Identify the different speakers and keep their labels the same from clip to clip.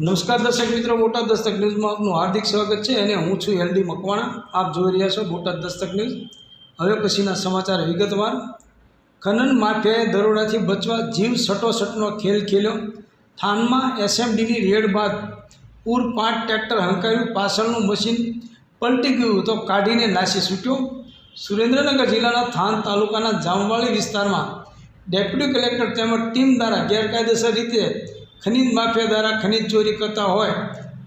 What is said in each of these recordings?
Speaker 1: નમસ્કાર દર્શક મિત્રો, બોટાદ દસ્તક ન્યૂઝમાં આપનું હાર્દિક સ્વાગત છે અને હું છું એલડી મકવાણા. આપ જોઈ રહ્યા છો બોટાદ દસ્તક ન્યૂઝ. હવે પછીના સમાચાર વિગતવાર. ખનન માફિયાએ દરોડાથી બચવા જીવ સટોસટનો ખેલ ખેલ્યો. થાનમાં એસએમડીની રેડ બાદ પૂર પાંચ ટ્રેક્ટર હંકાર્યું પાછળનું મશીન પલટી ગયું તો કાઢીને નાસી છૂટ્યો સુરેન્દ્રનગર જિલ્લાના થાન તાલુકાના જામવાળી વિસ્તારમાં ડેપ્યુટી કલેક્ટર તેમજ ટીમ દ્વારા ગેરકાયદેસર રીતે ખનીજ માફિયા દ્વારા ખનીજ ચોરી કરતા હોય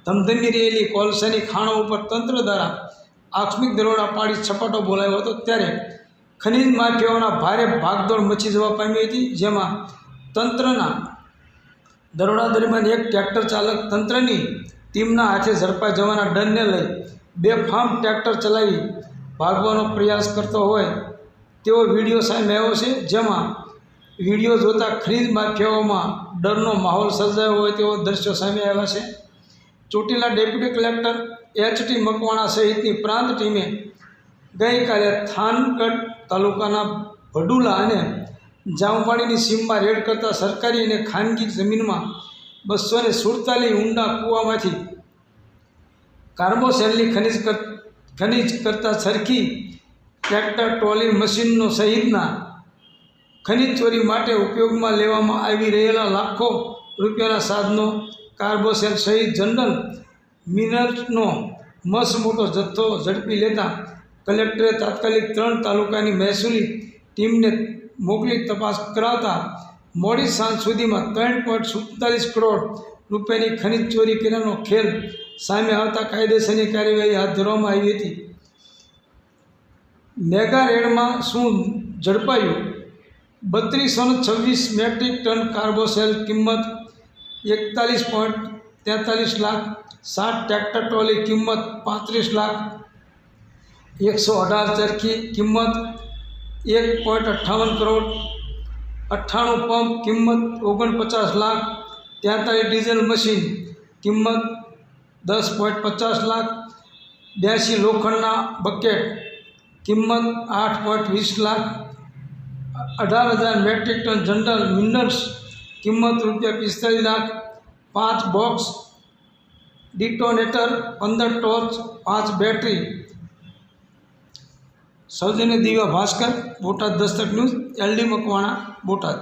Speaker 1: ધમધમી રહેલી કોલસાની ખાણો ઉપર તંત્ર દ્વારા આકસ્મિક દરોડા પાડી છપાટો બોલાવ્યો હતો, ત્યારે ખનીજ માફિયાઓના ભારે ભાગદોડ મચી જવા પામી હતી, જેમાં તંત્રના દરોડા દરમિયાન એક ટ્રેક્ટર ચાલક તંત્રની ટીમના હાથે ઝડપાઈ જવાના ડરને લઈ બે ફાર્મ ટ્રેક્ટર ચલાવી ભાગવાનો પ્રયાસ કરતો હોય તેવો વીડિયો સામે આવ્યો છે, જેમાં વીડિયો જોતા ખરીદ માફિયાઓમાં ડરનો માહોલ સર્જાયો હોય તેવો દ્રશ્યો સામે આવ્યા છે. Chotila deputy collector H T Makwana સહિતની પ્રાંત ટીમે ગઈકાલે થાનગઢ તાલુકાના ભડુલા અને જામવાડીની સીમમાં રેડ કરતા સરકારી અને ખાનગી જમીનમાં બસો ને સુડતાલીસ ઊંડા કૂવામાંથી કાર્બોસેલની ખનિજ ખનિજ કરતાં સરખી ટ્રેક્ટર, ટ્રોલી મશીનનો સહિતના ખનિજ ચોરી માટે ઉપયોગમાં લેવામાં આવી રહેલા લાખો રૂપિયાના સાધનો, કાર્બોસેલ સહિત જનરલ મિનરનો મસ મોટો જથ્થો ઝડપી લેતા કલેક્ટરે તાત્કાલિક ત્રણ તાલુકાની મહેસૂલી ટીમને મોકલી તપાસ કરાવતા મોડી સાંજ સુધીમાં ત્રણ પોઈન્ટ સુડતાલીસ કરોડ રૂપિયાની ખનિજ ચોરી કર્યાનો ખેલ સામે આવતા કાયદેસરની કાર્યવાહી હાથ ધરવામાં આવી હતી. મેગા રેડમાં શું ઝડપાયું? બત્રીસો છવ્વીસ મેટ્રિક ટન કાર્બોસેલ કિંમત એકતાલીસ પોઈન્ટ તેતાલીસ લાખ સાત ટ્રેક્ટર ટ્રોલી કિંમત પાંત્રીસ લાખ એકસો અઢાર ચરખી કિંમત એક પોઈન્ટ અઠ્ઠાવન કરોડ અઠ્ઠાણું પંપ કિંમત ઓગણપચાસ લાખ તેતાલીસ ડીઝલ મશીન કિંમત દસ પોઈન્ટ પચાસ લાખ બ્યાસી લોખંડના બકેટ કિંમત આઠ પોઈન્ટ વીસ લાખ અઢાર હજાર મેટ્રિક ટન જનરલ મિનરલ્સ, કિંમત રૂપિયા પિસ્તાલીસ લાખ, પાંચ બોક્સ ડિટોનેટર, પંદર ટોર્ચ, પાંચ બેટરી. સૌજન્ય દિવ્યા ભાસ્કર, બોટાદ દસ્તક ન્યૂઝ, એલડી મકવાણા, બોટાદ.